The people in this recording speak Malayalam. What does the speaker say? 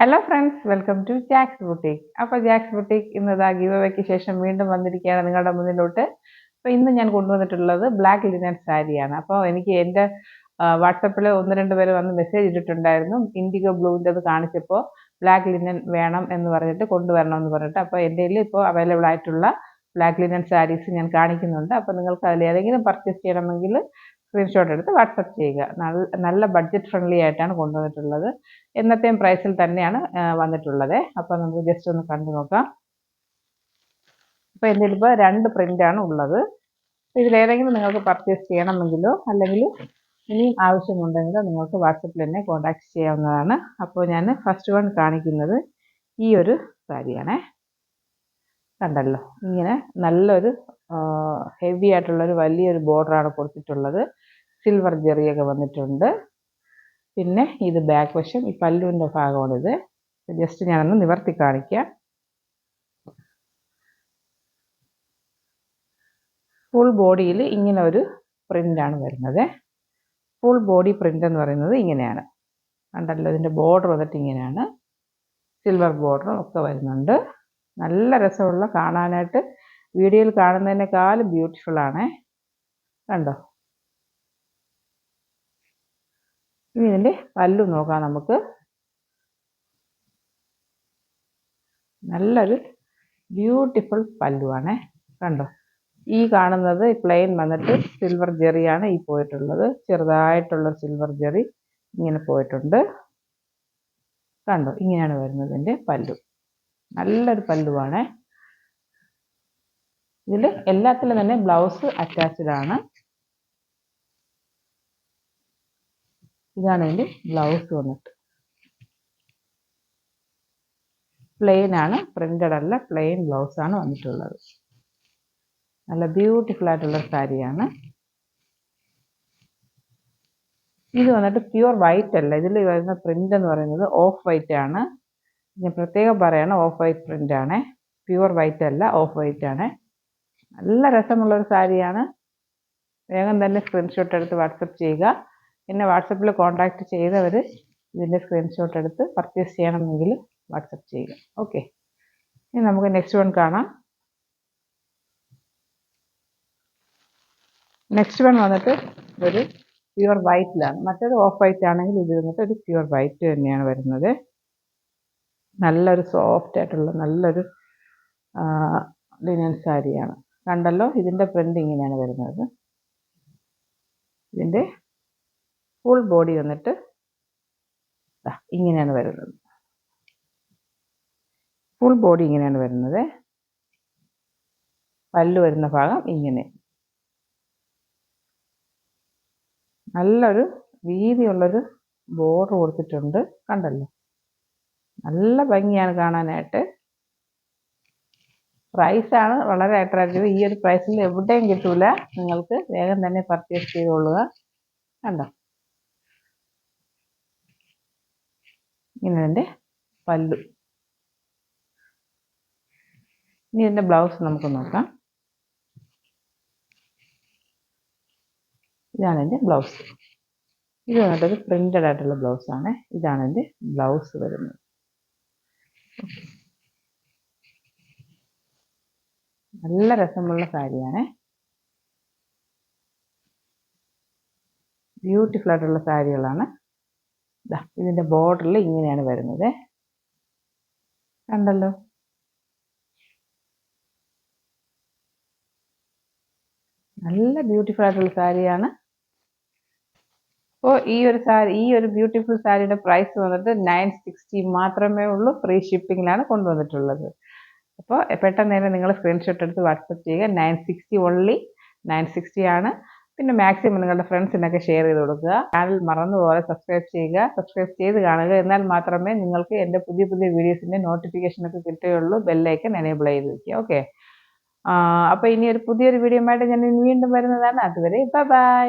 Hello friends welcome to Jacks boutique അപ്പോൾ ജാക്സ് ബുട്ടീക്ക് ഇന്നതാ ഗീവ് അവയ്ക്ക് ശേഷം വീണ്ടും വന്നിരിക്കുകയാണ് നിങ്ങളുടെ മുന്നിലോട്ട്. അപ്പോൾ ഇന്ന് ഞാൻ കൊണ്ടുവന്നിട്ടുള്ളത് ബ്ലാക്ക് ലിനൻ സാരിയാണ്. അപ്പോൾ എനിക്ക് എന്റെ വാട്സപ്പിൽ ഒന്ന് രണ്ട് പേര് വന്ന് മെസ്സേജ് ഇട്ടിട്ടുണ്ടായിരുന്നു. ഇൻഡിഗോ ബ്ലൂവിന്റെ അത് കാണിച്ചപ്പോൾ ബ്ലാക്ക് ലിനൻ വേണം എന്ന് പറഞ്ഞിട്ട് കൊണ്ടുവരണം എന്ന് പറഞ്ഞിട്ട്. അപ്പോൾ എന്റെ കയ്യിൽ ഇപ്പോൾ അവൈലബിൾ ആയിട്ടുള്ള ബ്ലാക്ക് ലിനൻ സാരീസ് ഞാൻ കാണിക്കുന്നുണ്ട്. അപ്പോൾ നിങ്ങൾക്ക് അതിൽ ഏതെങ്കിലും പർച്ചേസ് ചെയ്യണമെങ്കിൽ സ്ക്രീൻഷോട്ട് എടുത്ത് വാട്സപ്പ് ചെയ്യുക. നല്ല നല്ല ബഡ്ജറ്റ് ഫ്രണ്ട്ലി ആയിട്ടാണ് കൊണ്ടുവന്നിട്ടുള്ളത്. എന്നത്തെയും പ്രൈസിൽ തന്നെയാണ് വന്നിട്ടുള്ളത്. അപ്പോൾ നമുക്ക് ജസ്റ്റ് ഒന്ന് കണ്ടു നോക്കാം. അപ്പോൾ ഇപ്പോൾ രണ്ട് പ്രിന്റാണ് ഉള്ളത്. ഇതിലേതെങ്കിലും നിങ്ങൾക്ക് പർച്ചേസ് ചെയ്യണമെങ്കിലോ അല്ലെങ്കിൽ ഇനിയും ആവശ്യമുണ്ടെങ്കിലോ നിങ്ങൾക്ക് വാട്സപ്പിൽ തന്നെ കോൺടാക്ട് ചെയ്യാവുന്നതാണ്. അപ്പോൾ ഞാൻ ഫസ്റ്റ് വൺ കാണിക്കുന്നത് ഈ ഒരു സാരിയാണേ. കണ്ടല്ലോ? ഇങ്ങനെ നല്ലൊരു ഹെവി ആയിട്ടുള്ളൊരു വലിയൊരു ബോർഡറാണ് കൊടുത്തിട്ടുള്ളത്. സിൽവർ ജെറിയൊക്കെ വന്നിട്ടുണ്ട്. പിന്നെ ഇത് ബാക്ക് വശം ഈ പല്ലുവിന്റെ ഭാഗമാണിത്. ജസ്റ്റ് ഞാനൊന്ന് നിവർത്തി കാണിക്കാം. ഫുൾ ബോഡിയിൽ ഇങ്ങനെ ഒരു പ്രിന്റാണ് വരുന്നത്. ഫുൾ ബോഡി പ്രിന്റ് എന്ന് പറയുന്നത് ഇങ്ങനെയാണ്. കണ്ടല്ലോ ഇതിന്റെ ബോർഡർ വന്നിട്ട് ഇങ്ങനെയാണ്. സിൽവർ ബോർഡറും ഒക്കെ വരുന്നുണ്ട്. നല്ല രസമുള്ള കാണാനായിട്ട് വീഡിയോയിൽ കാണുന്നതിനേക്കാളും ബ്യൂട്ടിഫുള്ളാണേ കണ്ടോ? ഇനി ഇതിന്റെ പല്ലു നോക്കാം നമുക്ക്. നല്ലൊരു ബ്യൂട്ടിഫുൾ പല്ലുവാണേ. കണ്ടോ? ഈ കാണുന്നത് പ്ലെയിൻ വന്നിട്ട് സിൽവർ ജെറിയാണ് ഈ പോയിട്ടുള്ളത്. ചെറുതായിട്ടുള്ള സിൽവർ ജെറി ഇങ്ങനെ പോയിട്ടുണ്ട്. കണ്ടോ? ഇങ്ങനെയാണ് വരുന്നത് എന്റെ പല്ലു. നല്ലൊരു പല്ലുവാണ്. ഇതിൽ എല്ലാത്തിലും തന്നെ ബ്ലൗസ് അറ്റാച്ച്ഡ് ആണ്. ഇതാണ് അതിന്റെ ബ്ലൗസ് വന്നിട്ട്. പ്ലെയിൻ ആണ് പ്രിന്റഡ് അല്ല പ്ലെയിൻ ബ്ലൗസ് ആണ് വന്നിട്ടുള്ളത്. നല്ല ബ്യൂട്ടിഫുൾ ആയിട്ടുള്ള സാരിയാണ് ഇത് വന്നിട്ട് പ്യുവർ വൈറ്റ് അല്ല. ഇതിൽ വരുന്ന പ്രിന്റ് എന്ന് പറയുന്നത് ഓഫ് വൈറ്റ് ആണ്. ഞാൻ പ്രത്യേകം പറയണം ഓഫ് വൈറ്റ് പ്രിന്റ് ആണ്. പ്യുവർ വൈറ്റ് അല്ല ഓഫ് വൈറ്റ് ആണ്. നല്ല രസമുള്ള ഒരു സാരിയാണ് വേഗം തന്നെ സ്ക്രീൻഷോട്ട് എടുത്ത് വാട്സപ്പ് ചെയ്യുക. എന്നെ വാട്സപ്പിൽ കോൺടാക്റ്റ് ചെയ്തവർ ഇതിന്റെ സ്ക്രീൻഷോട്ട് എടുത്ത് പർച്ചേസ് ചെയ്യണമെങ്കിൽ വാട്സപ്പ് ചെയ്യുക. ഓക്കെ ഇനി നമുക്ക് നെക്സ്റ്റ് വൺ കാണാം. നെക്സ്റ്റ് വൺ വന്നിട്ട് ഒരു പ്യുവർ വൈറ്റിലാണ് മറ്റേത് ഓഫ് വൈറ്റ് ആണെങ്കിൽ ഇത് വന്നിട്ട് ഒരു പ്യുവർ വൈറ്റ് തന്നെയാണ് വരുന്നത്. നല്ലൊരു സോഫ്റ്റ് ആയിട്ടുള്ള നല്ലൊരു ലിനൻ സാരിയാണ്. കണ്ടല്ലോ? ഇതിന്റെ പ്രിന്റ് ഇങ്ങനെയാണ് വരുന്നത്. ഇതിന്റെ ഫുൾ ബോഡി വന്നിട്ട് ഇങ്ങനെയാണ് വരുന്നത്. ഫുൾ ബോഡി ഇങ്ങനെയാണ് വരുന്നത്. പല്ല് വരുന്ന ഭാഗം ഇങ്ങനെ. നല്ലൊരു വീതിയുള്ളൊരു ബോർഡർ കൊടുത്തിട്ടുണ്ട്. കണ്ടല്ലോ? നല്ല ഭംഗിയാണ് കാണാനായിട്ട്. പ്രൈസാണ് വളരെ അട്രാക്റ്റീവ് ഈ ഒരു പ്രൈസിൽ എവിടെയും കിട്ടൂല. നിങ്ങൾക്ക് വേഗം തന്നെ പർച്ചേസ് ചെയ്തുകൊള്ളുക. കണ്ടോ? ഇങ്ങനെ പല്ലു. ഇനി ഇതിന്റെ ബ്ലൗസ് നമുക്ക് നോക്കാം. ഇതാണ് എന്റെ ബ്ലൗസ്. ഇത് വന്നിട്ടൊരു പ്രിന്റഡ് ആയിട്ടുള്ള ആണ്. ഇതാണ് എന്റെ ബ്ലൗസ് വരുന്നത്. നല്ല രസമുള്ള സാരിയാണ്. ബ്യൂട്ടിഫുൾ ആയിട്ടുള്ള സാരികളാണ്. ഇതിന്റെ ബോർഡറിൽ ഇങ്ങനെയാണ് വരുന്നത്. കണ്ടല്ലോ? നല്ല ബ്യൂട്ടിഫുൾ ആയിട്ടുള്ള സാരിയാണ്. അപ്പോൾ ഈ ഒരു സാരി ഈ ഒരു ബ്യൂട്ടിഫുൾ സാരിയുടെ പ്രൈസ് വന്നിട്ട് നയൻ സിക്സ്റ്റി മാത്രമേ ഉള്ളൂ. ഫ്രീ ഷിപ്പിങ്ങിലാണ് കൊണ്ടുവന്നിട്ടുള്ളത്. അപ്പോൾ പെട്ടെന്ന് തന്നെ നിങ്ങൾ സ്ക്രീൻഷോട്ട് എടുത്ത് വാട്സപ്പ് ചെയ്യുക. Nine sixty only nine sixty ആണ്. പിന്നെ മാക്സിമം നിങ്ങളുടെ ഫ്രണ്ട്സിനൊക്കെ ഷെയർ ചെയ്ത് കൊടുക്കുക. ചാനൽ മറന്നുപോലെ സബ്സ്ക്രൈബ് ചെയ്യുക. സബ്സ്ക്രൈബ് ചെയ്ത് കാണുക. എന്നാൽ മാത്രമേ നിങ്ങൾക്ക് എന്റെ പുതിയ പുതിയ വീഡിയോസിന്റെ നോട്ടിഫിക്കേഷനൊക്കെ കിട്ടുകയുള്ളൂ. ബെല്ലൈക്കൻ എനേബിൾ ചെയ്ത് വയ്ക്കുക ഓക്കെ അപ്പോൾ ഇനി ഒരു പുതിയൊരു വീഡിയോ ആയിട്ട് ഞാൻ വീണ്ടും വരുന്നതാണ്. അതുവരെ ബൈ ബൈ